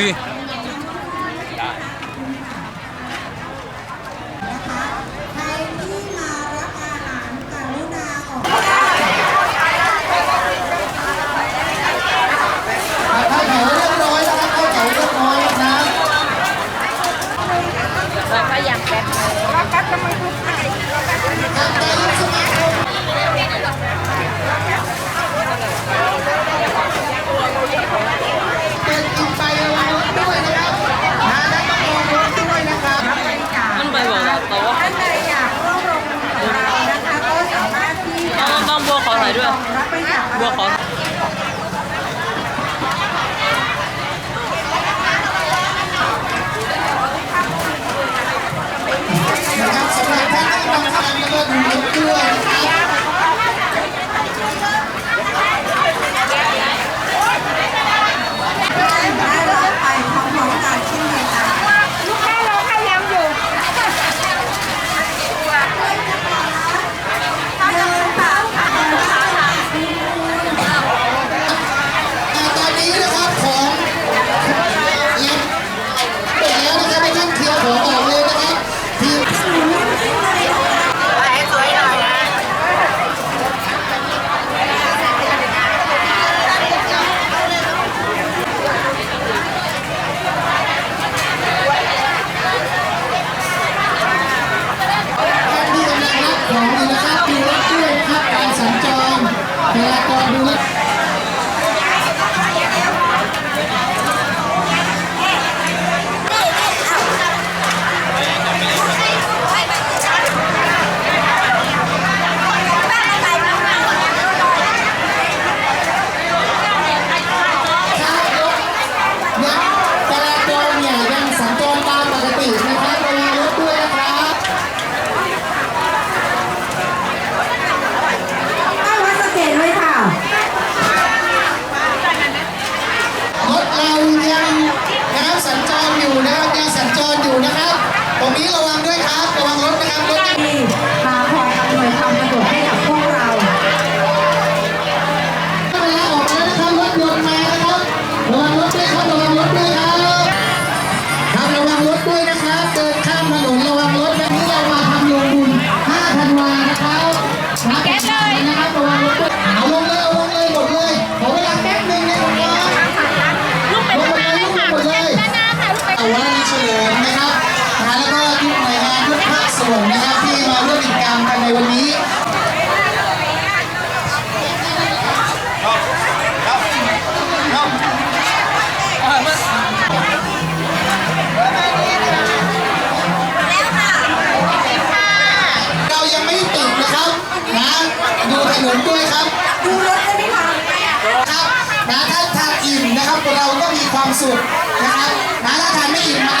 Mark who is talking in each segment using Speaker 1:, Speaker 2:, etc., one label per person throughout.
Speaker 1: วี
Speaker 2: ใครที่มารับอาหารกรุณาออก
Speaker 3: ถ้าแถวเรียบร้อยนะครับเข้าแถวเรียบร้อยนะครับ
Speaker 4: เราก็ยังแบบ
Speaker 3: เป็นกินไประวังรถด้วยนะครับนะและต้องมองรถด้วยนะครับ
Speaker 1: มันไปบอกเราแต่ว่า
Speaker 2: ท่านใดอยากร่วมลงทุนกับเรานะคะก็สามารถที่จะ
Speaker 1: ต้องต้ องบัวขอถ่ายด้วย
Speaker 2: รับบริจาค
Speaker 1: บัวขอ
Speaker 3: นะครับสำหรับท่านที่มาทานแล้วก็ดูรถด้วยนะครับ
Speaker 2: ได้รับไปพร้อมๆกันเช่นเดียวกันลูกค้าเราพยายามอยู่เดินค่ะ
Speaker 3: ตอนนี้นะครับของยังเปิดแล้วนะครับให้ท่านเคลียร์ของออกเลยนะครับทีม ท่านที่กำลังรับของอยู่นะครับดูรถด้วยนะครับการสัญจรจราจรดูรถ ยังจราจรเนี่ยยังสัญจรตามปกตินะครับระวังรถด้วยนะครับ
Speaker 2: ให้วัดสเกตเลยค่ะ
Speaker 3: รถ เรายังนะครับสัญจรอยู่นะครับยังสัญจรอยู่นะครับตรงนี้ระวังด้วยครับระวังรถนะครับรถยัง
Speaker 2: ที่มาคอยอำนวยความสะดวกให้กับ ก
Speaker 3: ภาคนนะครับที่มาร่วมกิจกรรมกันในวันนี้เรายังไม่ติดนะครับนะดูถนนด้วยครับ
Speaker 2: ดูรถได้ไหมคะ
Speaker 3: ครับนะถ้าทานอิ่มนะครับเราก็มีความสุขนะครับนะถ้าทานไม่อิ่มมา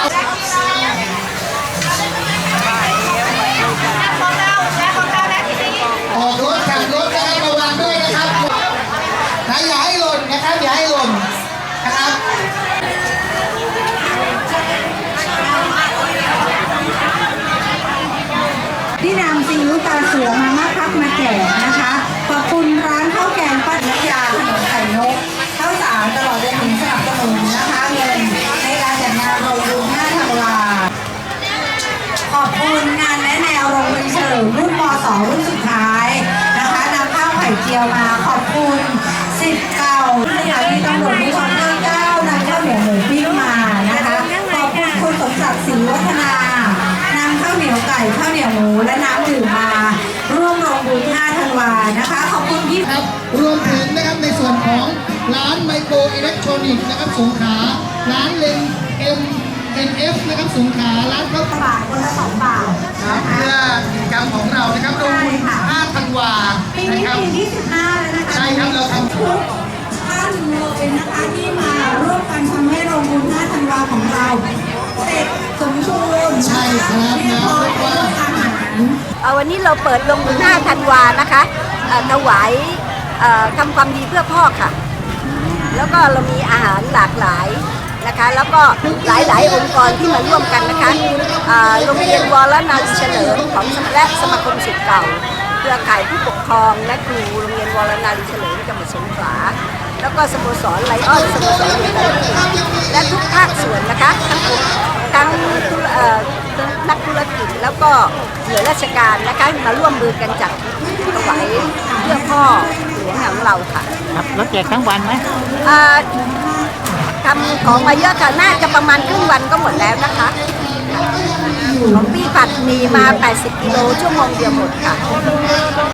Speaker 3: ขอบคุ
Speaker 2: ณงานแนะแนวโรงเรียนเฉลิมรุ่นม .2 รุ่นสุดท้ายนะคะนำข้าวไข่เจียวมาขอบคุณสิทธิ์เก่าสถานีตำรวจภูธรภาคเก้านำข้าวเหนียวหมูปิ้งมานะคะขอบคุณคุณสมศักดิ์ศรีวัฒนานำข้าวเหนียวไก่ข้าวเหนียวหมูและน้ำดื่มมาร่วมลงบุญ5ธันวานะคะขอบคุณพี่
Speaker 3: ครับรวมถึงนะครับในส่วนของร้านไมโครอิเล็กทรอนิกส์นะครับสงขลาร้านเลนเอ็ม เอ็นเอฟนะครับสงขลาร้านข้าว
Speaker 2: บาทคนละสองบาท
Speaker 3: ครับ
Speaker 2: นะคะ
Speaker 3: เพื่อกิจกรรมของเรานะครับโดย
Speaker 2: ใช่ค่ะ
Speaker 3: 5ธันวา
Speaker 2: ปี
Speaker 3: นะ
Speaker 2: นี้
Speaker 3: ครับ
Speaker 2: ปีที่15แล้วนะคะ
Speaker 3: ใช่ครับเราทำ
Speaker 2: ทุกท่านเลยนะคะที่มาร่วมกันทำให้โรงบุญ5ธันวาของเราเสร็จสมบูรณ์
Speaker 3: ใช่ครับ
Speaker 2: เรียบร้อย
Speaker 3: นะ
Speaker 2: เรื่องอาหาร
Speaker 4: เอ่อวันนี้เราเปิดลงบุญ5ธันวานะคะเอ่อถวายเอ่อทำความดีเพื่อพ่อค่ะ แล้วก็เรามีอาหารหลากหลาย นะคะ แล้วก็หลายๆ องค์กรที่มาร่วมกันนะคะอ่าโรงเรียนวรนารีเฉลิมของสมาและสมาคมศิษย์เก่าเครือข่ายผู้ปกครองและครูโรงเรียนวรนารีเฉลิมจังหวัดสงขลาแล้วก็สโมสรไลออนสโมสรอิตาลีและทุกภาคส่วนนะคะ ทั้งทั้งเอ่อนักธุรกิจแล้วก็หน่วยราชการนะคะมาร่วมมือกันจัดถวายเพื่อพ่อหลวงของเราค่ะ
Speaker 5: ครับรถแจกทั้งวันไหม
Speaker 4: อ่า ทำของมาเยอะค่ะน่าจะประมาณครึ่งวันก็หมดแล้วนะคะของพี่ผัดมีมา 80 กิโลชั่วโมงเดียวหมดค่ะ